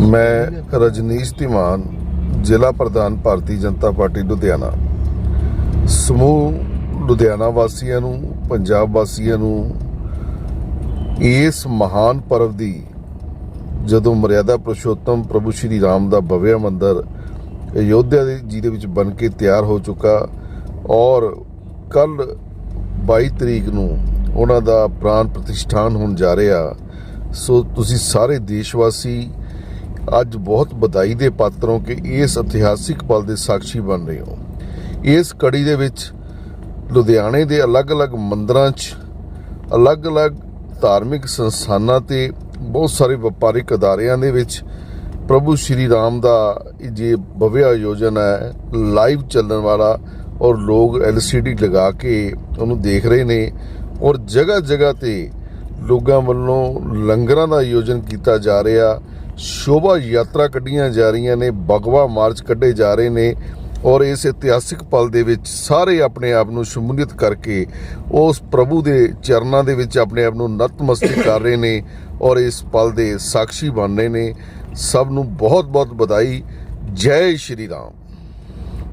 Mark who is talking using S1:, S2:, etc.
S1: ਮੈਂ ਰਜਨੀਸ਼ ਧੀਮਾਨ ਜ਼ਿਲ੍ਹਾ ਪ੍ਰਧਾਨ ਭਾਰਤੀ ਜਨਤਾ ਪਾਰਟੀ, ਲੁਧਿਆਣਾ। ਸਮੂਹ ਲੁਧਿਆਣਾ ਵਾਸੀਆਂ ਨੂੰ, ਪੰਜਾਬ ਵਾਸੀਆਂ ਨੂੰ ਇਸ ਮਹਾਨ ਪਰਵ ਦੀ ਜਦੋਂ ਮਰਿਆਦਾ ਪੁਰਸ਼ੋਤਮ ਪ੍ਰਭੂ ਸ਼੍ਰੀ ਰਾਮ ਦਾ ਭਵਿਆ ਮੰਦਰ ਅਯੋਧਿਆ ਦੇ ਜੀ ਦੇ ਵਿੱਚ ਬਣ ਕੇ ਤਿਆਰ ਹੋ ਚੁੱਕਾ ਔਰ ਕੱਲ 22 ਤਰੀਕ ਨੂੰ ਉਹਨਾਂ ਦਾ ਪ੍ਰਾਣ ਪ੍ਰਤਿਸ਼ਠਾਨ ਹੋਣ ਜਾ ਰਿਹਾ। ਸੋ ਤੁਸੀਂ ਸਾਰੇ ਦੇਸ਼ ਵਾਸੀ ਅੱਜ ਬਹੁਤ ਵਧਾਈ ਦੇ ਪਾਤਰ ਹੋ ਕਿ ਇਸ ਇਤਿਹਾਸਿਕ ਪਲ ਦੇ ਸਾਖੀ ਬਣ ਰਹੇ ਹੋ। ਇਸ ਕੜੀ ਦੇ ਵਿੱਚ ਲੁਧਿਆਣੇ ਦੇ ਅਲੱਗ-ਅਲੱਗ ਮੰਦਰਾਂ 'ਚ ਅਲੱਗ-ਅਲੱਗ ਧਾਰਮਿਕ ਸੰਸਥਾਨਾਂ ਤੇ ਬਹੁਤ ਸਾਰੇ ਵਪਾਰਿਕ ਅਦਾਰਿਆਂ ਦੇ ਵਿੱਚ ਪ੍ਰਭੂ ਸ਼੍ਰੀ ਰਾਮ ਦਾ ਜੇ ਭਵਿਆ ਆਯੋਜਨ ਹੈ, ਲਾਈਵ ਚੱਲਣ ਵਾਲਾ ਔਰ ਲੋਕ LCD ਲਗਾ ਕੇ ਉਹਨੂੰ ਦੇਖ ਰਹੇ ਨੇ ਔਰ ਜਗ੍ਹਾ ਜਗ੍ਹਾ ਤੇ ਲੋਕਾਂ ਵੱਲੋਂ ਲੰਗਰਾਂ ਦਾ ਆਯੋਜਨ ਕੀਤਾ ਜਾ ਰਿਹਾ। ਸ਼ੋਭਾ ਯਾਤਰਾ ਕੱਢੀਆਂ ਜਾ ਰਹੀਆਂ ਨੇ, ਬਗਵਾ ਮਾਰਚ ਕੱਢੇ ਜਾ ਰਹੇ ਨੇ ਔਰ ਇਸ ਇਤਿਹਾਸਿਕ ਪਲ ਦੇ ਵਿੱਚ ਸਾਰੇ ਆਪਣੇ ਆਪ ਨੂੰ ਸ਼ਮੂਲੀਅਤ ਕਰਕੇ ਉਸ ਪ੍ਰਭੂ ਦੇ ਚਰਨਾਂ ਦੇ ਵਿੱਚ ਆਪਣੇ ਆਪ ਨੂੰ ਨਤਮਸਤਕ ਕਰ ਰਹੇ ਨੇ ਔਰ ਇਸ ਪਲ ਦੇ ਸਾਖੀ ਬਣ ਰਹੇ ਨੇ। ਸਭ ਨੂੰ ਬਹੁਤ ਬਹੁਤ ਵਧਾਈ। ਜੈ ਸ਼੍ਰੀ ਰਾਮ।